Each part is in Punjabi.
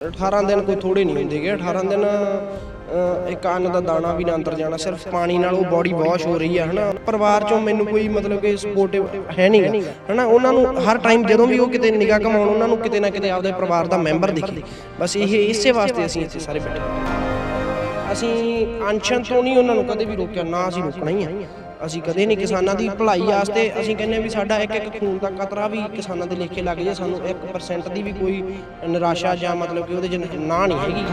18 ਦਿਨ ਕੋਈ ਥੋੜੇ ਨਹੀਂ ਹੁੰਦੇਗੇ 18 ਦਿਨ ਇੱਕ ਅੰਨ ਦਾ ਦਾਣਾ ਵੀ ਨਾ ਅੰਦਰ ਜਾਣਾ, ਸਿਰਫ ਪਾਣੀ ਨਾਲ ਉਹ ਬਾਡੀ ਵਾਸ਼ ਹੋ ਰਹੀ ਹੈ ਹਨਾ? ਪਰਿਵਾਰ ਚੋਂ ਮੈਨੂੰ ਕੋਈ ਮਤਲਬ ਕਿ ਸਪੋਰਟਿਵ ਹੈ ਨਹੀਂਗਾ ਹਨਾ, ਉਹਨਾਂ ਨੂੰ ਹਰ ਟਾਈਮ ਜਦੋਂ ਵੀ ਉਹ ਕਿਤੇ ਨਿਗਾਹ ਕਮਾਉਣ, ਉਹਨਾਂ ਨੂੰ ਕਿਤੇ ਨਾ ਕਿਤੇ ਆਪਦੇ ਪਰਿਵਾਰ ਦਾ ਮੈਂਬਰ ਦਿਖੇ। ਬਸ ਇਹ, ਇਸੇ ਵਾਸਤੇ ਅਸੀਂ ਇੱਥੇ ਸਾਰੇ ਬੈਠੇ। ਅਸੀਂ ਅਨਸ਼ਨ ਤੋਂ ਨਹੀਂ ਉਹਨਾਂ ਨੂੰ ਕਦੇ ਵੀ ਰੋਕਿਆ, ਨਾ ਅਸੀਂ ਰੋਕਣਾ ਹੀ ਆ। ਅਸੀਂ ਕਦੇ ਨਹੀਂ ਕਿਸਾਨਾਂ ਦੀ ਭਲਾਈ ਵਾਸਤੇ ਅਸੀਂ ਕਹਿੰਦੇ ਹਾਂ ਵੀ ਸਾਡਾ ਇੱਕ ਇੱਕ ਖੂਨ ਦਾ ਕਤਰਾ ਵੀ ਕਿਸਾਨਾਂ ਦੇ ਲੇਖੇ ਲੱਗ ਜੇ ਸਾਨੂੰ 1% ਦੀ ਵੀ ਕੋਈ ਨਿਰਾਸ਼ਾ ਜਾਂ ਮਤਲਬ ਕਿ ਉਹਦੇ 'ਚ ਨਾ ਨਹੀਂ ਹੈਗੀ।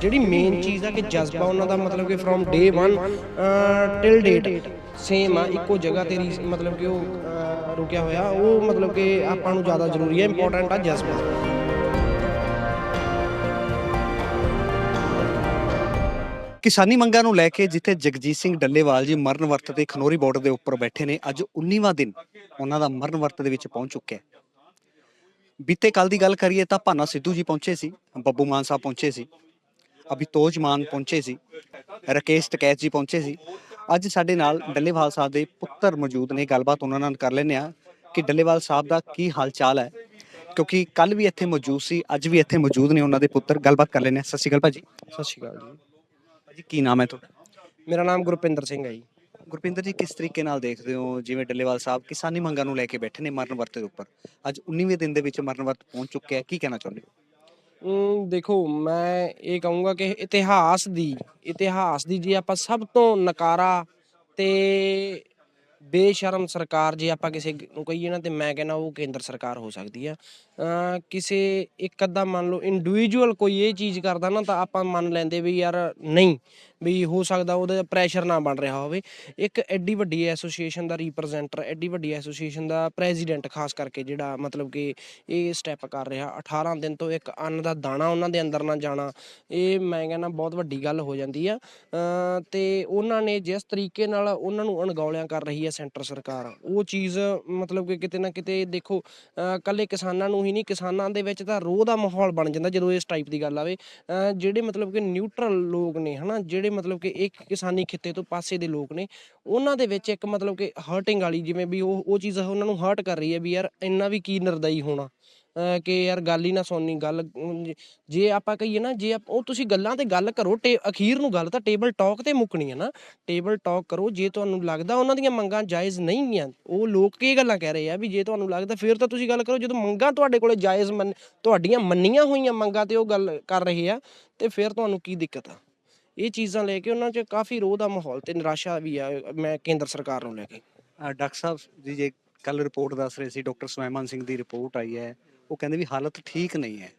ਜਿਹੜੀ ਮੇਨ ਚੀਜ਼ ਆ ਕਿ ਜਜ਼ਬਾ ਉਹਨਾਂ ਦਾ ਮਤਲਬ ਕਿ from day 1 till date same ਆ, ਇੱਕੋ ਜਗ੍ਹਾ ਤੇ ਰੀ- ਮਤਲਬ ਕਿ ਉਹ ਰੁਕਿਆ ਹੋਇਆ, ਉਹ ਮਤਲਬ ਕਿ ਆਪਾਂ ਨੂੰ ਜ਼ਿਆਦਾ ਜ਼ਰੂਰੀ ਹੈ ਇੰਪੋਰਟੈਂਟ ਆ ਜਜ਼ਬਾ। ਕਿਸਾਨੀ ਮੰਗਾਂ ਨੂੰ ਲੈ ਕੇ ਜਿੱਥੇ ਜਗਜੀਤ ਸਿੰਘ ਡੱਲੇਵਾਲ ਜੀ ਮਰਨ ਵਰਤ ਤੇ ਖਨੋਰੀ ਬਾਰਡਰ ਦੇ ਉੱਪਰ ਬੈਠੇ ਨੇ, ਅੱਜ 19ਵਾਂ ਦਿਨ ਉਹਨਾਂ ਦਾ ਮਰਨ ਵਰਤ ਦੇ ਵਿੱਚ ਪਹੁੰਚ ਚੁੱਕਿਆ ਹੈ। ਬੀਤੇ ਕੱਲ ਦੀ ਗੱਲ ਕਰੀਏ ਤਾਂ ਭਾਨਾ ਸਿੱਧੂ ਜੀ ਪਹੁੰਚੇ ਸੀ, ਬੱਬੂ ਮਾਨ ਸਾਹਿਬ ਪਹੁੰਚੇ ਸੀ, ਅਭਿਤੋਜ ਮਾਨ ਪਹੁੰਚੇ ਸੀ, ਰਕੇਸ਼ ਟਕੈਤ ਜੀ ਪਹੁੰਚੇ ਸੀ। ਅੱਜ ਸਾਡੇ ਨਾਲ ਡੱਲੇਵਾਲ ਸਾਹਿਬ ਦੇ ਪੁੱਤਰ ਮੌਜੂਦ ਨੇ, ਗੱਲਬਾਤ ਉਹਨਾਂ ਨਾਲ ਕਰ ਲੈਂਦੇ ਆ ਕਿ ਡੱਲੇਵਾਲ ਸਾਹਿਬ ਦਾ ਕੀ ਹਾਲ ਚਾਲ ਹੈ, ਕਿਉਂਕਿ ਕੱਲ ਵੀ ਇੱਥੇ ਮੌਜੂਦ ਸੀ, ਅੱਜ ਵੀ ਇੱਥੇ ਮੌਜੂਦ ਨੇ ਉਹਨਾਂ ਦੇ ਪੁੱਤਰ, ਗੱਲਬਾਤ ਕਰ ਲੈਂਦੇ ਆ ਸਤਿ ਸ਼੍ਰੀ ਅਕਾਲ ਭਾਜੀ। ਸਤਿ ਸ਼੍ਰੀ ਅਕਾਲ ਜੀ। ਭਾਜੀ ਕੀ ਨਾਮ ਹੈ ਤੁਹਾਡਾ? ਮੇਰਾ ਨਾਮ ਗੁਰਪਿੰਦਰ ਸਿੰਘ ਹੈ ਜੀ। ਗੁਰਪਿੰਦਰ ਜੀ ਕਿਸ ਤਰੀਕੇ ਨਾਲ ਦੇਖਦੇ ਹੋ? ਜਿਵੇਂ ਡੱਲੇਵਾਲ ਸਾਹਿਬ ਕਿਸਾਨੀ ਮੰਗਾਂ ਨੂੰ ਲੈ ਕੇ ਬੈਠੇ ਨੇ ਮਰਨ ਵਰਤ ਦੇ ਉੱਪਰ। ਅੱਜ 19ਵੇਂ ਦਿਨ ਦੇ ਵਿੱਚ ਮਰਨ ਵਰਤ ਪਹੁੰਚ ਚੁੱਕਿਆ ਹੈ। ਕੀ ਕਹਿਣਾ ਚਾਹੁੰਦੇ ਹੋ? ਅਮ ਦੇਖੋ ਮੈਂ ਇਹ ਕਹੂੰਗਾ ਕਿ ਇਤਿਹਾਸ ਦੀ ਇਤਿਹਾਸ ਦੀ ਜੇ ਆਪਾਂ ਸਭ ਤੋਂ ਨਕਾਰਾ ਤੇ ਬੇਸ਼ਰਮ ਸਰਕਾਰ ਜੇ ਆਪਾਂ ਕਿਸੇ ਨੂੰ ਕਹੀਏ ਨਾ ਤੇ ਮੈਂ ਕਹਿੰਦਾ ਉਹ ਕੇਂਦਰ ਸਰਕਾਰ ਹੋ ਸਕਦੀ ਆ। ਕਿਸੇ ਇੱਕ ਅੱਧਾ ਮੰਨ ਲਓ ਇੰਡੀਵਿਜੂਅਲ ਕੋਈ ਇਹ ਚੀਜ਼ ਕਰਦਾ ਨਾ ਤਾਂ ਆਪਾਂ ਮੰਨ ਲੈਂਦੇ ਵੀ ਯਾਰ ਨਹੀਂ ਵੀ ਹੋ ਸਕਦਾ ਉਹਦੇ ਪ੍ਰੈਸ਼ਰ ਨਾ ਬਣ ਰਿਹਾ ਹੋਵੇ। ਇੱਕ ਐਡੀ ਵੱਡੀ ਐਸੋਸੀਏਸ਼ਨ ਦਾ ਰਿਪਰੈਜ਼ੈਂਟਰ ਐਡੀ ਵੱਡੀ ਐਸੋਸੀਏਸ਼ਨ ਦਾ ਪ੍ਰੈਜ਼ੀਡੈਂਟ ਖਾਸ ਕਰਕੇ ਜਿਹੜਾ ਮਤਲਬ ਕਿ ਇਹ ਸਟੈਪ ਕਰ ਰਿਹਾ। 18 ਦਿਨ ਤੋਂ ਇੱਕ ਅੰਨ ਦਾ ਦਾਣਾ ਉਹਨਾਂ ਦੇ ਅੰਦਰ ਨਾ ਜਾਣਾ, ਇਹ ਮੈਂ ਕਹਿੰਦਾ ਬਹੁਤ ਵੱਡੀ ਗੱਲ ਹੋ ਜਾਂਦੀ ਆ। ਅਮ ਤੇ ਉਹਨਾਂ ਨੇ ਜਿਸ ਤਰੀਕੇ ਨਾਲ ਉਹਨਾਂ ਨੂੰ ਅਣਗੌਲਿਆਂ ਕਰ ਰਹੀ ਹੈ ਸੈਂਟਰ ਸਰਕਾਰ, ਉਹ ਚੀਜ਼ ਮਤਲਬ ਕਿ ਕਿਤੇ ਨਾ ਕਿਤੇ ਦੇਖੋ ਅਮ ਕੱਲੇ ਕਿਸਾਨਾਂ ਨੂੰ ਹੀ ਨਹੀਂ, ਕਿਸਾਨਾਂ ਦੇ ਵਿੱਚ ਤਾਂ ਰੋਹ ਦਾ ਮਾਹੌਲ ਬਣ ਜਾਂਦਾ ਜਦੋਂ ਇਸ ਟਾਈਪ ਦੀ ਗੱਲ ਆਵੇ। ਜਿਹੜੇ ਮਤਲਬ ਕਿ ਨਿਊਟਰਲ ਲੋਕ ਨੇ, ਹਨਾ, ਜਿਹੜੇ ਮਤਲਬ ਕਿ ਇੱਕ ਕਿਸਾਨੀ ਖਿੱਤੇ ਤੋਂ ਪਾਸੇ ਦੇ ਲੋਕ ਨੇ, ਉਹਨਾਂ ਦੇ ਵਿੱਚ ਇੱਕ ਮਤਲਬ ਕਿ ਹਰਟਿੰਗ ਵਾਲੀ ਜਿਵੇਂ ਵੀ ਉਹ ਉਹ ਚੀਜ਼ ਉਹਨਾਂ ਨੂੰ ਹਰਟ ਕਰ ਰਹੀ ਹੈ ਵੀ ਯਾਰ ਇੰਨਾ ਵੀ ਕੀ ਨਿਰਦਈ ਹੋਣਾ। ਕਿ ਯਾਰ ਗੱਲ ਹੀ ਨਾ ਸੁਣਨੀ, ਗੱਲ ਜੇ- ਆਪਾਂ ਕਹੀਏ ਨਾ, ਜੇ ਉਹ ਤੁਸੀਂ ਗੱਲਾਂ ਤੇ ਗੱਲ ਕਰੋ, ਟੇ, ਅਖੀਰ ਨੂੰ ਗੱਲ ਤਾਂ ਟੇਬਲ ਟਾਕ ਤੇ ਮੁੱਕਣੀ ਹੈ ਨਾ। ਟੇਬਲ ਟਾਕ ਕਰੋ, ਜੇ ਤੁਹਾਨੂੰ ਲੱਗਦਾ ਉਹਨਾਂ ਦੀਆਂ ਮੰਗਾਂ ਜਾਇਜ਼ ਨਹੀਂ ਗੀਆਂ ਉਹ ਲੋਕ ਕੀ ਗੱਲਾਂ ਕਹਿ ਰਹੇ ਆ ਵੀ ਜੇ ਤੁਹਾਨੂੰ ਲੱਗਦਾ, ਫਿਰ ਤਾਂ ਤੁਸੀਂ ਗੱਲ ਕਰੋ, ਜਦੋਂ ਮੰਗਾਂ ਤੁਹਾਡੇ ਕੋਲੇ ਜਾਇਜ਼ ਮੰਨ, ਤੁਹਾਡੀਆਂ ਮੰਨੀਆਂ ਹੋਈਆਂ ਮੰਗਾਂ ਤੇ ਉਹ ਗੱਲ ਕਰ ਰਹੇ ਆ, ਤੇ ਫਿਰ ਤੁਹਾਨੂੰ ਕੀ ਦਿੱਕਤ ਆ? ਇਹ ਚੀਜ਼ਾਂ ਲੈ ਕੇ ਉਹਨਾਂ 'ਚ ਕਾਫੀ ਰੋਹ ਦਾ ਮਾਹੌਲ ਤੇ ਨਿਰਾਸ਼ਾ ਵੀ ਆ, ਮੈਂ ਕੇਂਦਰ ਸਰਕਾਰ ਨੂੰ ਲੈ ਕੇ। ਡਾਕਟਰ ਸਾਹਿਬ ਜੀ, ਜੇ ਕੱਲ ਰਿਪੋਰਟ ਦੱਸ ਰਹੇ ਸੀ, ਡਾਕਟਰ ਸੁਮੈਮਨ ਸਿੰਘ ਦੀ ਰਿਪੋਰਟ ਆਈ ਹੈ ਉਹ ਕਹਿੰਦੇ ਵੀ ਹਾਲਤ ਠੀਕ ਨਹੀਂ ਹੈ।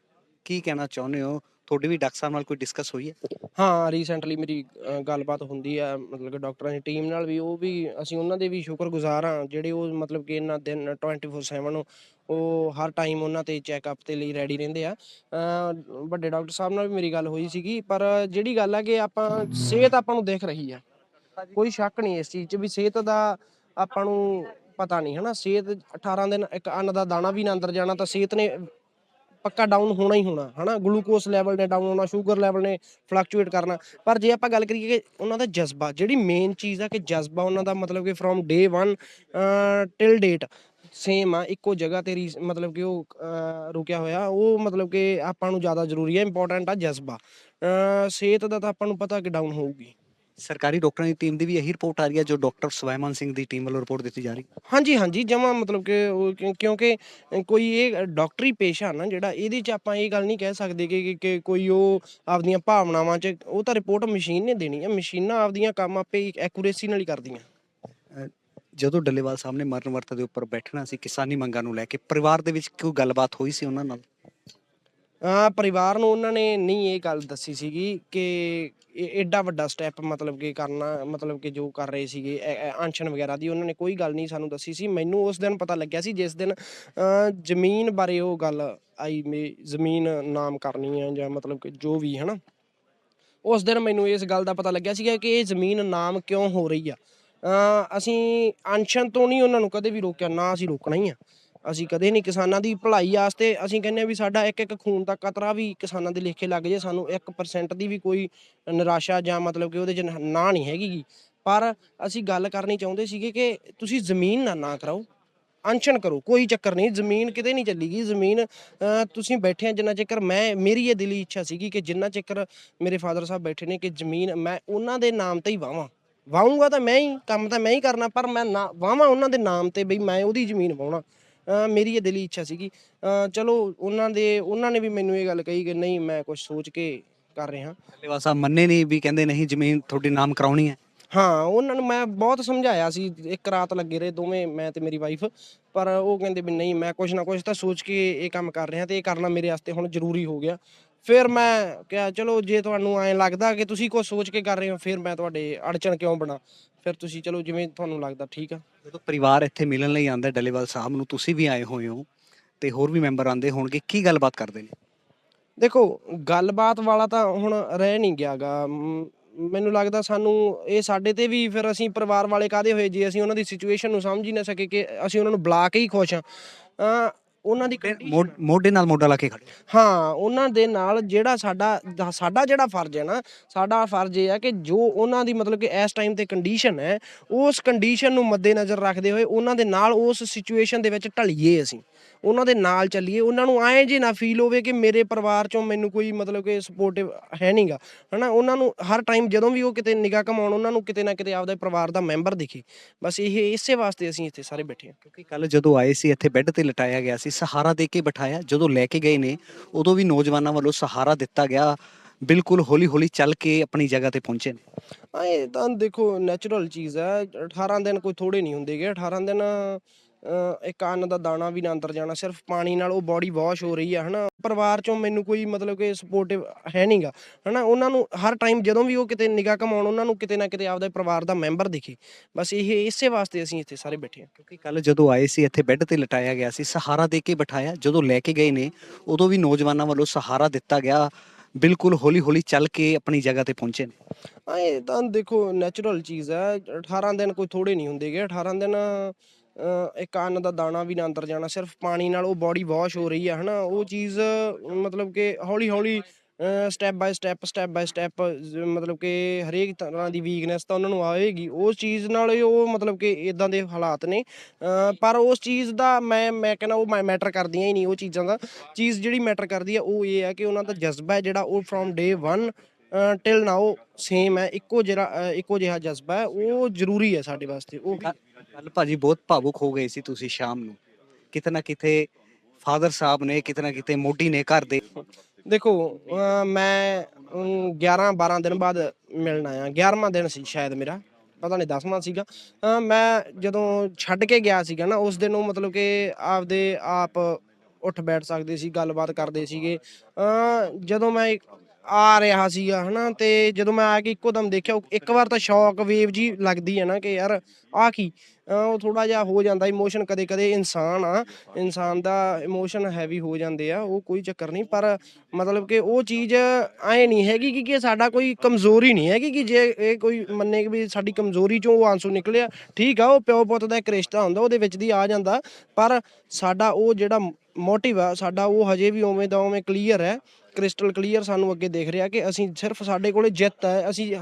ਕੀ ਕਹਿਣਾ ਚਾਹੁੰਦੇ ਹੋ? ਤੁਹਾਡੀ ਵੀ ਡਾਕਟਰ ਸਾਹਿਬ ਨਾਲ ਕੋਈ ਡਿਸਕਸ ਹੋਈ ਹੈ? ਹਾਂ ਰੀਸੈਂਟਲੀ ਮੇਰੀ ਅ, ਗੱਲਬਾਤ ਹੁੰਦੀ ਆ ਮਤਲਬ ਕਿ ਡਾਕਟਰਾਂ ਦੀ ਟੀਮ ਨਾਲ ਵੀ ਉਹ ਵੀ ਅਸੀਂ ਉਹਨਾਂ ਦੇ ਵੀ ਸ਼ੁਕਰਗੁਜ਼ਾਰ ਹਾਂ ਜਿਹੜੇ ਉਹ ਮਤਲਬ ਕਿ ਇਹਨਾਂ ਦਿਨ 24/7 ਉਹ ਹਰ ਟਾਈਮ ਉਹਨਾਂ ਤੇ ਚੈੱਕਅਪ ਦੇ ਲਈ ਰੈਡੀ ਰਹਿੰਦੇ ਆ। ਅ, ਵੱਡੇ ਡਾਕਟਰ ਸਾਹਿਬ ਨਾਲ ਵੀ ਮੇਰੀ ਗੱਲ ਹੋਈ ਸੀਗੀ ਪਰ ਜਿਹੜੀ ਗੱਲ ਆ ਕਿ ਆਪਾਂ ਸਿਹਤ ਆਪਾਂ ਨੂੰ ਦੇਖ ਰਹੀ ਆ ਕੋਈ ਸ਼ੱਕ ਨਹੀਂ ਇਸ ਚੀਜ਼ 'ਚ ਵੀ ਸਿਹਤ ਦਾ ਆਪਾਂ ਨੂੰ ਪਤਾ ਨਹੀਂ, ਹਨਾ? ਸਿਹਤ 18 ਦਿਨ ਇੱਕ ਅੰਨ ਦਾ ਦਾਣਾ ਵੀ ਨਾ ਅੰਦਰ ਜਾਣਾ ਤਾਂ ਸਿਹਤ ਨੇ ਪੱਕਾ ਡਾਊਨ ਹੋਣਾ ਹੀ ਹੋਣਾ, ਹਨਾ? ਗਲੂਕੋਸ ਲੈਵਲ ਨੇ ਡਾਊਨ ਹੋਣਾ ਸ਼ੂਗਰ ਲੈਵਲ ਨੇ ਫਲਕਚੁਏਟ ਕਰਨਾ। ਪਰ ਜੇ ਆਪਾਂ ਗੱਲ ਕਰੀਏ ਕਿ ਉਹਨਾਂ ਦਾ ਜਜ਼ਬਾ, ਜਿਹੜੀ ਮੇਨ ਚੀਜ਼ ਆ ਕਿ ਜਜ਼ਬਾ ਉਹਨਾਂ ਦਾ ਮਤਲਬ ਕਿ from day 1 till date same ਆ, ਇੱਕੋ ਜਗ੍ਹਾ ਤੇ ਰੀ- ਮਤਲਬ ਕਿ ਉਹ ਰੁਕਿਆ ਹੋਇਆ। ਉਹ ਮਤਲਬ ਕਿ ਆਪਾਂ ਨੂੰ ਜ਼ਿਆਦਾ ਜ਼ਰੂਰੀ ਹੈ ਇੰਪੋਰਟੈਂਟ ਆ ਜਜ਼ਬਾ। ਸਿਹਤ ਦਾ ਤਾਂ ਆਪਾਂ ਨੂੰ ਪਤਾ ਕਿ ਡਾਊਨ ਹੋਊਗੀ। ਸਰਕਾਰੀ ਡਾਕਟਰਾਂ ਦੀ ਟੀਮ ਦੀ ਵੀ ਇਹੀ ਰਿਪੋਰਟ ਆ ਰਹੀ ਹੈ ਜੋ ਡਾਕਟਰ ਸੁਮੈਮਨ ਸਿੰਘ ਦੀ ਟੀਮ ਵੱਲੋਂ ਰਿਪੋਰਟ ਦਿੱਤੀ ਜਾ ਰਹੀ। ਹੈ ਹਾਂਜੀ ਹਾਂਜੀ ਜਮਾ ਮਤਲਬ ਕਿ ਉਹ ਕਿਉਂ- ਕਿਉਂਕਿ ਕੋਈ ਇਹ ਡਾਕਟਰੀ ਪੇਸ਼ਾ ਨਾ ਜਿਹੜਾ ਇਹਦੇ ਚ ਆਪਾਂ ਇਹ ਗੱਲ ਨਹੀਂ ਕਹਿ ਸਕਦੇ ਕਿ ਕਿ- ਕਿ ਕੋਈ ਉਹ ਆਪਦੀਆਂ ਭਾਵਨਾਵਾਂ ਚ ਉਹ ਤਾਂ ਰਿਪੋਰਟ ਮਸ਼ੀਨ ਨੇ ਦੇਣੀ ਹੈ ਮਸ਼ੀਨਾਂ ਆਪਦੀਆਂ ਕੰਮ ਆਪੇ ਐਕੂਰੇਸੀ ਨਾਲ ਹੀ ਕਰਦੀਆਂ। ਜਦੋਂ ਡੱਲੇਵਾਲ ਸਾਹਿਬ ਨੇ ਮਰਨ ਵਰਤ ਦੇ ਉੱਪਰ ਬੈਠਣਾ ਸੀ ਕਿਸਾਨੀ ਮੰਗਾਂ ਨੂੰ ਲੈ ਕੇ ਪਰਿਵਾਰ ਦੇ ਵਿੱਚ ਕੋਈ ਗੱਲਬਾਤ ਹੋਈ ਸੀ ਉਹਨਾਂ ਨਾਲ? ਆ ਪਰਿਵਾਰ ਨੂੰ ਉਹਨਾਂ ਨੇ ਨਹੀਂ ਇਹ ਗੱਲ ਦੱਸੀ ਸੀਗੀ ਕਿ ਇਹ ਐਡਾ ਵੱਡਾ ਸਟੈਪ ਮਤਲਬ ਕਿ ਕਰਨਾ ਮਤਲਬ ਕਿ ਜੋ ਕਰ ਰਹੇ ਸੀਗੇ ਅਨਸ਼ਨ ਵਗੈਰਾ ਦੀ ਉਹਨਾਂ ਨੇ ਕੋਈ ਗੱਲ ਨਹੀਂ ਸਾਨੂੰ ਦੱਸੀ ਸੀ। ਮੈਨੂੰ ਉਸ ਦਿਨ ਪਤਾ ਲੱਗਿਆ ਸੀ ਜਿਸ ਦਿਨ ਅਹ ਜ਼ਮੀਨ ਬਾਰੇ ਉਹ ਗੱਲ ਆਈ ਮੇ ਜ਼ਮੀਨ ਨਾਮ ਕਰਨੀ ਹੈ ਜਾਂ ਮਤਲਬ ਕਿ ਜੋ ਵੀ ਹੈ ਨਾ ਉਸ ਦਿਨ ਮੈਨੂੰ ਇਸ ਗੱਲ ਦਾ ਪਤਾ ਲੱਗਿਆ ਸੀਗਾ ਕਿ ਇਹ ਜ਼ਮੀਨ ਨਾਮ ਕਿਉਂ ਹੋ ਰਹੀ ਆ। ਅ, ਅਸੀਂ ਅਨਸ਼ਨ ਤੋਂ ਨਹੀਂ ਉਹਨਾਂ ਨੂੰ ਕਦੇ ਵੀ ਰੋਕਿਆ ਨਾ ਅਸੀਂ ਰੋਕਣਾ ਹੀ ਆ। ਅਸੀਂ ਕਦੇ ਨਹੀਂ ਕਿਸਾਨਾਂ ਦੀ ਭਲਾਈ ਵਾਸਤੇ, ਅਸੀਂ ਕਹਿੰਦੇ ਹਾਂ ਵੀ ਸਾਡਾ ਇੱਕ ਇੱਕ ਖੂਨ ਦਾ ਕਤਰਾ ਵੀ ਕਿਸਾਨਾਂ ਦੇ ਲੇਖੇ ਲੱਗ ਜੇ ਸਾਨੂੰ 1% ਦੀ ਵੀ ਕੋਈ ਨਿਰਾਸ਼ਾ ਜਾਂ ਮਤਲਬ ਕਿ ਉਹਦੇ 'ਚ ਨਾ ਨਹੀਂ ਹੈਗੀ ਗੀ। ਪਰ ਅਸੀਂ ਗੱਲ ਕਰਨੀ ਚਾਹੁੰਦੇ ਸੀਗੇ ਕਿ ਤੁਸੀਂ ਜ਼ਮੀਨ ਨਾ ਨਾ ਕਰਾਓ ਅਨਸ਼ਨ ਕਰੋ, ਕੋਈ ਚੱਕਰ ਨਹੀਂ, ਜ਼ਮੀਨ ਕਿਤੇ ਨਹੀਂ ਚੱਲੀਗੀ ਜ਼ਮੀਨ, ਅਹ, ਤੁਸੀਂ ਬੈਠੇ ਆ ਜਿੰਨਾ ਚਿਰ ਮੈਂ, ਮੇਰੀ ਇਹ ਦਿਲੀ ਇੱਛਾ ਸੀਗੀ ਕਿ ਜਿੰਨਾ ਚਿਰ ਮੇਰੇ ਫਾਦਰ ਸਾਹਿਬ ਬੈਠੇ ਨੇ ਕਿ ਜ਼ਮੀਨ ਮੈਂ ਉਹਨਾਂ ਦੇ ਨਾਮ ਤੇ ਹੀ ਵਾਵਾਂ ਵਾਹੂੰਗਾ ਤਾਂ ਮੈਂ ਹੀ, ਕੰਮ ਤਾਂ ਮੈਂ ਹੀ ਕਰਨਾ, ਪਰ ਮੈਂ ਨਾ ਵਾਵਾਂ ਉਹਨਾਂ ਦੇ ਨਾਮ ਤੇ ਬਈ ਮੈਂ ਉਹਦੀ ਜ਼ਮੀਨ ਵਾਉਣਾ ਮੇਰੀ ਇਹ ਦਿਲੀ ਇੱਛਾ ਸੀਗੀ। ਚਲੋ ਉਹਨਾਂ ਦੇ ਉਹਨਾਂ ਨੇ ਵੀ ਮੈਨੂੰ ਇਹ ਗੱਲ ਕਹੀ ਕਿ ਨਹੀਂ ਮੈਂ ਕੁਝ ਸੋਚ ਕੇ ਕਰ ਰਿਹਾ। ਡੱਲੇਵਾਲ ਸਾਹਿਬ ਮੰਨੇ ਨਹੀਂ ਵੀ ਕਹਿੰਦੇ ਨਹੀਂ ਜ਼ਮੀਨ ਤੁਹਾਡੇ ਨਾਮ ਕਰਾਉਣੀ ਹੈ। ਹਾਂ ਉਹਨਾਂ ਨੂੰ ਮੈਂ ਬਹੁਤ ਸਮਝਾਇਆ ਸੀ। ਇੱਕ ਰਾਤ ਲੱਗੇ ਰਹੇ ਦੋਵੇਂ ਮੈਂ ਤੇ ਮੇਰੀ ਵਾਈਫ ਪਰ ਉਹ ਕਹਿੰਦੇ ਵੀ ਨਹੀਂ ਮੈਂ ਕੁਝ ਨਾ ਕੁਝ ਤਾਂ ਸੋਚ ਕੇ ਇਹ ਕੰਮ ਕਰ ਰਿਹਾ ਤੇ ਇਹ ਕਰਨਾ ਮੇਰੇ ਵਾਸਤੇ ਹੁਣ ਜ਼ਰੂਰੀ ਹੋ ਗਿਆ। ਫਿਰ ਮੈਂ ਕਿਹਾ ਚਲੋ ਜੇ ਤੁਹਾਨੂੰ ਐਂ ਲੱਗਦਾ ਕਿ ਤੁਸੀਂ ਕੁਝ ਸੋਚ ਕੇ ਕਰ ਰਹੇ ਹੋ ਫਿਰ ਮੈਂ ਤੁਹਾਡੇ ਅੜਚਣ ਕਿਉਂ ਬਣਾ? ਫਿਰ ਤੁਸੀਂ ਚਲੋ ਜਿਵੇਂ ਤੁਹਾਨੂੰ ਲੱਗਦਾ ਠੀਕ ਆ। ਜਦੋਂ ਪਰਿਵਾਰ ਇੱਥੇ ਮਿਲਣ ਲਈ ਆਉਂਦਾ ਹੈ ਡੱਲੇਵਾਲ ਸਾਹਿਬ ਨੂੰ ਤੁਸੀਂ ਵੀ ਆਏ ਹੋਏ ਹੋ ਤੇ ਹੋਰ ਵੀ ਮੈਂਬਰ ਆਉਂਦੇ ਹੋਣਗੇ ਕੀ ਗੱਲਬਾਤ ਕਰਦੇ ਨੇ? ਦੇਖੋ ਗੱਲਬਾਤ ਵਾਲਾ ਤਾਂ ਹੁਣ ਰਹਿ ਨਹੀਂ ਗਿਆਗਾ ਮੈਨੂੰ ਲੱਗਦਾ ਸਾਨੂੰ ਇਹ ਸਾਡੇ ਤੇ ਵੀ ਫਿਰ ਅਸੀਂ ਪਰਿਵਾਰ ਵਾਲੇ ਕਾਦੇ ਹੋਏ ਜੇ ਅਸੀਂ ਉਹਨਾਂ ਦੀ ਸਿਚੁਏਸ਼ਨ ਨੂੰ ਸਮਝ ਹੀ ਨਾ ਸਕੇ ਕਿ ਅਸੀਂ ਉਹਨਾਂ ਨੂੰ ਬੁਲਾ ਕੇ ਹੀ ਖੁਸ਼ ਅਹ ਉਹਨਾਂ ਦੀ ਮੋਢੇ ਨਾਲ ਮੋਢਾ ਲਾ ਕੇ ਖੜੇ ਹਾਂ ਉਹਨਾਂ ਦੇ ਨਾਲ ਜਿਹੜਾ ਸਾਡਾ ਸਾਡਾ ਜਿਹੜਾ ਫਰਜ਼ ਹੈ ਨਾ ਸਾਡਾ ਫਰਜ਼ ਇਹ ਹੈ ਕਿ ਜੋ ਉਹਨਾਂ ਦੀ ਮਤਲਬ ਕਿ ਇਸ ਟਾਈਮ ਤੇ ਕੰਡੀਸ਼ਨ ਹੈ ਉਸ ਕੰਡੀਸ਼ਨ ਨੂੰ ਮੱਦੇਨਜ਼ਰ ਰੱਖਦੇ ਹੋਏ ਉਹਨਾਂ ਦੇ ਨਾਲ ਉਸ ਸਿਚੁਏਸ਼ਨ ਦੇ ਵਿੱਚ ਢਲੀਏ ਅਸੀਂ। ਉਹਨਾਂ ਦੇ ਨਾਲ ਚੱਲੀਏ ਉਹਨਾਂ ਨੂੰ ਐਂ ਜੇ ਨਾ ਫੀਲ ਹੋਵੇ ਕਿ ਮੇਰੇ ਪਰਿਵਾਰ ਚੋਂ ਮੈਨੂੰ ਕੋਈ ਮਤਲਬ ਕਿ ਸਪੋਰਟਿਵ ਹੈ ਨਹੀਂਗਾ ਹਨਾ ਉਹਨਾਂ ਨੂੰ ਹਰ ਟਾਈਮ ਜਦੋਂ ਵੀ ਉਹ ਕਿਤੇ ਨਿਗਾਹ ਕਮਾਉਣ ਉਹਨਾਂ ਨੂੰ ਕਿਤੇ ਨਾ ਕਿਤੇ ਆਪਦੇ ਪਰਿਵਾਰ ਦਾ ਮੈਂਬਰ ਦਿਖੇ। ਬਸ ਇਹ ਇਸੇ ਵਾਸਤੇ ਅਸੀਂ ਇੱਥੇ ਸਾਰੇ ਬੈਠੇ ਹਾਂ। ਕਿਉਂਕਿ ਕੱਲ ਜਦੋਂ ਆਏ ਸੀ ਇੱਥੇ ਬੈੱਡ ਤੇ ਲਟਾਇਆ ਗਿਆ ਸੀ ਸਹਾਰਾ ਦੇ ਕੇ ਬਿਠਾਇਆ ਜਦੋਂ ਲੈ ਕੇ ਗਏ ਨੇ ਉਦੋਂ ਵੀ ਨੌਜਵਾਨਾਂ ਵੱਲੋਂ ਸਹਾਰਾ ਦਿੱਤਾ ਗਿਆ ਬਿਲਕੁਲ ਹੌਲੀ ਹੌਲੀ ਚੱਲ ਕੇ ਆਪਣੀ ਜਗ੍ਹਾ ਤੇ ਪਹੁੰਚੇ ਨੇ। ਹਾਂ ਇਹ ਤਾਂ ਦੇਖੋ ਨੈਚੁਰਲ ਚੀਜ਼ ਹੈ 18 ਦਿਨ ਕੋਈ ਥੋੜੇ ਨਹੀਂ ਹੁੰਦੇਗੇ 18 ਦਿਨ ਇੱਕ ਅੰਨ ਦਾ ਦਾਣਾ ਵੀ ਨਾ ਅੰਦਰ ਜਾਣਾ ਸਿਰਫ ਪਾਣੀ ਨਾਲ ਉਹ ਬਾਡੀ ਵਾਸ਼ ਹੋ ਰਹੀ ਹੈ ਹਨਾ। ਪਰਿਵਾਰ ਚੋਂ ਮੈਨੂੰ ਕੋਈ ਮਤਲਬ ਕਿ ਸਪੋਰਟਿਵ ਹੈ ਨਹੀਂਗਾ ਹਨਾ। ਉਹਨਾਂ ਨੂੰ ਹਰ ਟਾਈਮ ਜਦੋਂ ਵੀ ਉਹ ਕਿਤੇ ਨਿਗਾਹ ਕਮਾਉਣ ਉਹਨਾਂ ਨੂੰ ਕਿਤੇ ਨਾ ਕਿਤੇ ਆਪਦੇ ਪਰਿਵਾਰ ਦਾ ਮੈਂਬਰ ਦਿਖੇ। ਬਸ ਇਹ ਇਸੇ ਵਾਸਤੇ ਅਸੀਂ ਇੱਥੇ ਸਾਰੇ ਬੈਠੇ ਹਾਂ। ਕਿਉਂਕਿ ਕੱਲ ਜਦੋਂ ਆਏ ਸੀ ਇੱਥੇ ਬੈੱਡ ਤੇ ਲਟਾਇਆ ਗਿਆ ਸੀ ਸਹਾਰਾ ਦੇ ਕੇ ਬਿਠਾਇਆ। ਜਦੋਂ ਲੈ ਕੇ ਗਏ ਨੇ ਉਦੋਂ ਵੀ ਨੌਜਵਾਨਾਂ ਵੱਲੋਂ ਸਹਾਰਾ ਦਿੱਤਾ ਗਿਆ। ਬਿਲਕੁਲ ਹੌਲੀ ਹੌਲੀ ਚੱਲ ਕੇ ਆਪਣੀ ਜਗ੍ਹਾ ਤੇ ਪਹੁੰਚੇ ਨੇ। ਹਾਂ ਇਹ ਤਾਂ ਦੇਖੋ ਨੈਚੁਰਲ ਚੀਜ਼ ਹੈ। 18 ਦਿਨ ਕੋਈ ਥੋੜੇ ਨਹੀਂ ਹੁੰਦੇਗੇ 18 ਦਿਨ ਇੱਕ ਅੰਨ ਦਾ ਦਾਣਾ ਵੀ ਨਾ ਅੰਦਰ ਜਾਣਾ, ਸਿਰਫ ਪਾਣੀ ਨਾਲ ਉਹ ਬਾਡੀ ਵਾਸ਼ ਹੋ ਰਹੀ ਹੈ ਹਨਾ? ਉਹ ਚੀਜ਼, ਮਤਲਬ ਕਿ ਹੌਲੀ ਹੌਲੀ step by step step by step ਮਤਲਬ ਕਿ ਹਰੇਕ ਤਰ੍ਹਾਂ ਦੀ ਵੀਕਨੈਸ ਤਾਂ ਉਹਨਾਂ ਨੂੰ ਆਵੇਗੀ ਉਸ ਚੀਜ਼ ਨਾਲ ਉਹ ਮਤਲਬ ਕਿ ਇਦਾਂ ਦੇ ਹਾਲਾਤ ਨੇ। ਪਰ ਉਸ ਚੀਜ਼ ਦਾ ਮੈਂ ਮੈਂ ਕਹਿੰਦਾ ਉਹ ਮੈਟਰ ਕਰਦੀਆਂ ਹੀ ਨਹੀਂ ਉਹ ਚੀਜ਼ਾਂ ਦਾ। ਚੀਜ਼ ਜਿਹੜੀ ਮੈਟਰ ਕਰਦੀ ਆ ਉਹ ਇਹ ਹੈ ਕਿ ਉਹਨਾਂ ਦਾ ਜਜ਼ਬਾ ਹੈ ਜਿਹੜਾ ਉਹ from day 1 till now same ਹੈ। ਇੱਕੋ ਜਿਹੜਾ ਇੱਕੋ ਜਿਹਾ ਜਜ਼ਬਾ ਹੈ। ਉਹ ਜ਼ਰੂਰੀ ਹੈ ਸਾਡੇ ਵਾਸਤੇ। ਉਹ ਕੱਲ ਭਾਜੀ ਬਹੁਤ ਭਾਵੁਕ ਹੋ ਗਏ ਸੀ ਤੁਸੀਂ ਸ਼ਾਮ ਨੂੰ। ਕਿਤੇ ਨਾ ਕਿਤੇ ਫਾਦਰ ਸਾਹਿਬ ਨੇ ਕਿਤੇ ਨਾ ਕਿਤੇ ਮੋਢੀ ਨੇ ਘਰ ਦੇ ਦੇਖੋ ਮੈਂ ਅਮ, 11 12 ਦਿਨ ਬਾਅਦ ਮਿਲਣ ਆਇਆ। 11ਵਾਂ ਦਿਨ ਸੀ ਸ਼ਾਇਦ ਮੇਰਾ। ਪਤਾ ਨਹੀਂ 10ਵਾਂ ਸੀਗਾ। ਮੈਂ ਜਦੋਂ ਛੱਡ ਕੇ ਗਿਆ ਸੀਗਾ ਨਾ ਉਸ ਦਿਨ ਉਹ ਮਤਲਬ ਕਿ ਆਪਦੇ ਆਪ ਉੱਠ ਬੈਠ ਸਕਦੇ ਸੀ ਗੱਲਬਾਤ ਕਰਦੇ ਸੀਗੇ। ਜਦੋਂ ਮੈਂ ਆ ਰਿਹਾ ਸੀਗਾ ਹਨਾ ਤੇ ਜਦੋਂ ਮੈਂ ਆ ਕੇ ਇੱਕੋ ਦਮ ਦੇਖਿਆ ਉਹ ਇੱਕ ਵਾਰ ਤਾਂ ਸ਼ੌਕ ਵੇਵ ਜੀ ਲੱਗਦੀ ਹੈ ਨਾ ਕਿ ਯਾਰ ਆ ਕੀ? ਅ, ਉਹ ਥੋੜਾ ਜਿਹਾ ਹੋ ਜਾਂਦਾ ਇਮੋਸ਼ਨ ਕਦੇ ਕਦੇ ਇਨਸਾਨ ਆ ਇਨਸਾਨ ਦਾ ਇਮੋਸ਼ਨ ਹੈਵੀ ਹੋ ਜਾਂਦੇ ਆ ਉਹ ਕੋਈ ਚੱਕਰ ਨਹੀਂ ਪਰ ਮਤਲਬ ਕਿ ਉਹ ਚੀਜ਼ ਐ ਨਹੀਂ ਹੈਗੀ ਕਿ ਕਿ ਸਾਡਾ ਕੋਈ ਕਮਜ਼ੋਰੀ ਨਹੀਂ ਹੈਗੀ ਕਿ ਜੇ ਇਹ ਕੋਈ ਮੰਨੇ ਕਿ ਵੀ ਸਾਡੀ ਕਮਜ਼ੋਰੀ ਚੋਂ ਉਹ ਆਂਸੂ ਨਿਕਲਿਆ ਠੀਕ ਆ ਉਹ ਪਿਓ ਪੁੱਤ ਦਾ ਇੱਕ ਰਿਸ਼ਤਾ ਹੁੰਦਾ ਉਹਦੇ ਵਿੱਚ ਦੀ ਆ ਜਾਂਦਾ ਪਰ ਸਾਡਾ ਉਹ ਜਿਹੜਾ ਮੋਟਿਵ ਆ ਸਾਡਾ ਉਹ ਹਜੇ ਵੀ ਉਵੇਂ ਦਾ ਉਵੇਂ ਕਲੀਅਰ ਹੈ ਕ੍ਰਿਸਟਲ ਕਲੀਅਰ ਸਾਨੂੰ ਅੱਗੇ ਦਿਖ ਰਿਹਾ ਕਿ ਅਸੀਂ ਸਿਰਫ ਸਾਡੇ ਕੋਲੇ ਜਿੱਤ ਹੈ ਅਸੀਂ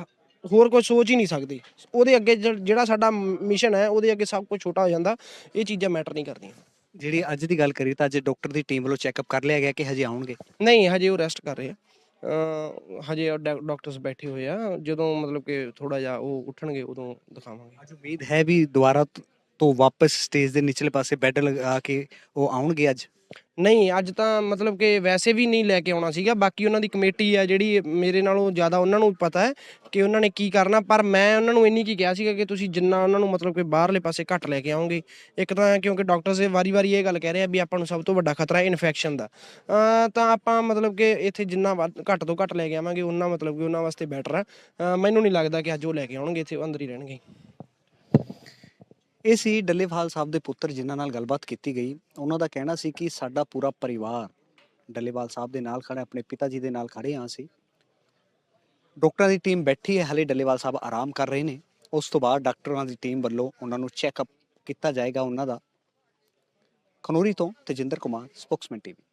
ਹੋਰ ਕੁਝ ਸੋਚ ਹੀ ਨਹੀਂ ਸਕਦੇ। ਉਹਦੇ ਅੱਗੇ ਜਿਹ- ਜਿਹੜਾ ਸਾਡਾ ਮਿਸ਼ਨ ਹੈ ਉਹਦੇ ਅੱਗੇ ਸਭ ਕੁਝ ਛੋਟਾ ਹੋ ਜਾਂਦਾ ਇਹ ਚੀਜ਼ਾਂ ਮੈਟਰ ਨਹੀਂ ਕਰਦੀਆਂ। ਜਿਹੜੀ ਅੱਜ ਦੀ ਗੱਲ ਕਰੀ ਤਾਂ ਅੱਜ ਡਾਕਟਰ ਦੀ ਟੀਮ ਵੱਲੋਂ ਚੈੱਕਅਪ ਕਰ ਲਿਆ ਗਿਆ ਕਿ ਹਜੇ ਆਉਣਗੇ? ਨਹੀਂ ਹਜੇ ਉਹ ਰੈਸਟ ਕਰ ਰਹੇ ਆ। ਹਜੇ ਡਾਕਟਰਸ ਬੈਠੇ ਹੋਏ ਆ ਜਦੋਂ ਮਤਲਬ ਕਿ ਥੋੜਾ ਜਿਹਾ ਉਹ ਉੱਠਣਗੇ ਉਦੋਂ ਦਿਖਾਵਾਂਗੇ। ਅੱਜ ਉਮੀਦ ਹੈ ਵੀ ਦੁਬਾਰਾ ਤੋਂ ਵਾਪਸ ਸਟੇਜ ਦੇ ਨਿਚਲੇ ਪਾਸੇ ਬੈੱਡ ਲਗਾ ਕੇ ਉਹ ਆਉਣਗੇ ਅੱਜ? ਨਹੀਂ, ਅੱਜ ਤਾਂ ਮਤਲਬ ਕਿ ਵੈਸੇ ਵੀ ਨਹੀਂ ਲੈ ਕੇ ਆਉਣਾ ਸੀਗਾ, ਬਾਕੀ ਉਹਨਾਂ ਦੀ ਕਮੇਟੀ ਆ ਜਿਹੜੀ ਮੇਰੇ ਨਾਲੋਂ ਜ਼ਿਆਦਾ ਉਹਨਾਂ ਨੂੰ ਪਤਾ ਹੈ ਕਿ ਉਹਨਾਂ ਨੇ ਕੀ ਕਰਨਾ, ਪਰ ਮੈਂ ਉਹਨਾਂ ਨੂੰ ਇੰਨੀ ਕੀ ਕਿਹਾ ਸੀਗਾ ਕਿ ਤੁਸੀਂ ਜਿੰਨਾ ਉਹਨਾਂ ਨੂੰ ਮਤਲਬ ਕਿ ਬਾਹਰਲੇ ਪਾਸੇ ਘੱਟ ਲੈ ਕੇ ਆਓਗੇ। ਇੱਕ ਤਾਂ ਕਿਉਂਕਿ ਡਾਕਟਰ ਇਹ ਵਾਰੀ-ਵਾਰੀ ਇਹ ਗੱਲ ਕਹਿ ਰਹੇ ਆ ਵੀ ਆਪਾਂ ਨੂੰ ਸਭ ਤੋਂ ਵੱਡਾ ਖਤਰਾ ਹੈ ਇਨਫੈਕਸ਼ਨ ਦਾ। ਤਾਂ ਆਪਾਂ ਮਤਲਬ ਕਿ ਇੱਥੇ ਜਿੰਨਾ ਵੱਧ- ਘੱਟ ਤੋਂ ਘੱਟ ਲੈ ਕੇ ਆਵਾਂਗੇ ਉਹਨਾਂ ਮਤਲਬ ਕਿ ਉਹਨਾਂ ਵਾਸਤੇ ਬੈਟਰ ਆ। ਮੈਨੂੰ ਨਹੀਂ ਲੱਗਦਾ ਕਿ ਅੱਜ ਉਹ ਲੈ ਕੇ ਆਉਣਗੇ, ਇੱਥੇ ਅੰਦਰ ਹੀ ਰਹਿਣਗੇ। ਇਹ ਸੀ ਡੱਲੇਵਾਲ ਸਾਹਿਬ ਦੇ ਪੁੱਤਰ ਜਿਨ੍ਹਾਂ ਨਾਲ ਗੱਲਬਾਤ ਕੀਤੀ ਗਈ। ਉਹਨਾਂ ਦਾ ਕਹਿਣਾ ਸੀ ਕਿ ਸਾਡਾ ਪੂਰਾ ਪਰਿਵਾਰ ਡੱਲੇਵਾਲ ਸਾਹਿਬ ਦੇ ਨਾਲ ਖੜਾ ਆਪਣੇ ਪਿਤਾ ਜੀ ਦੇ ਨਾਲ ਖੜੇ ਹਾਂ ਸੀ ਡਾਕਟਰਾਂ ਦੀ ਟੀਮ ਬੈਠੀ ਹੈ, ਹਲੇ ਡੱਲੇਵਾਲ ਸਾਹਿਬ ਆਰਾਮ ਕਰ ਰਹੇ ਨੇ। ਉਸ ਤੋਂ ਬਾਅਦ ਡਾਕਟਰਾਂ ਦੀ ਟੀਮ ਵੱਲੋਂ ਉਹਨਾਂ ਨੂੰ ਚੈੱਕਅਪ ਕੀਤਾ ਜਾਏਗਾ ਉਹਨਾਂ ਦਾ। ਖਨੋਰੀ ਤੋਂ ਤੇਜਿੰਦਰ ਕੁਮਾਰ, ਸਪੋਕਸਮੈਨ ਟੀਵੀ।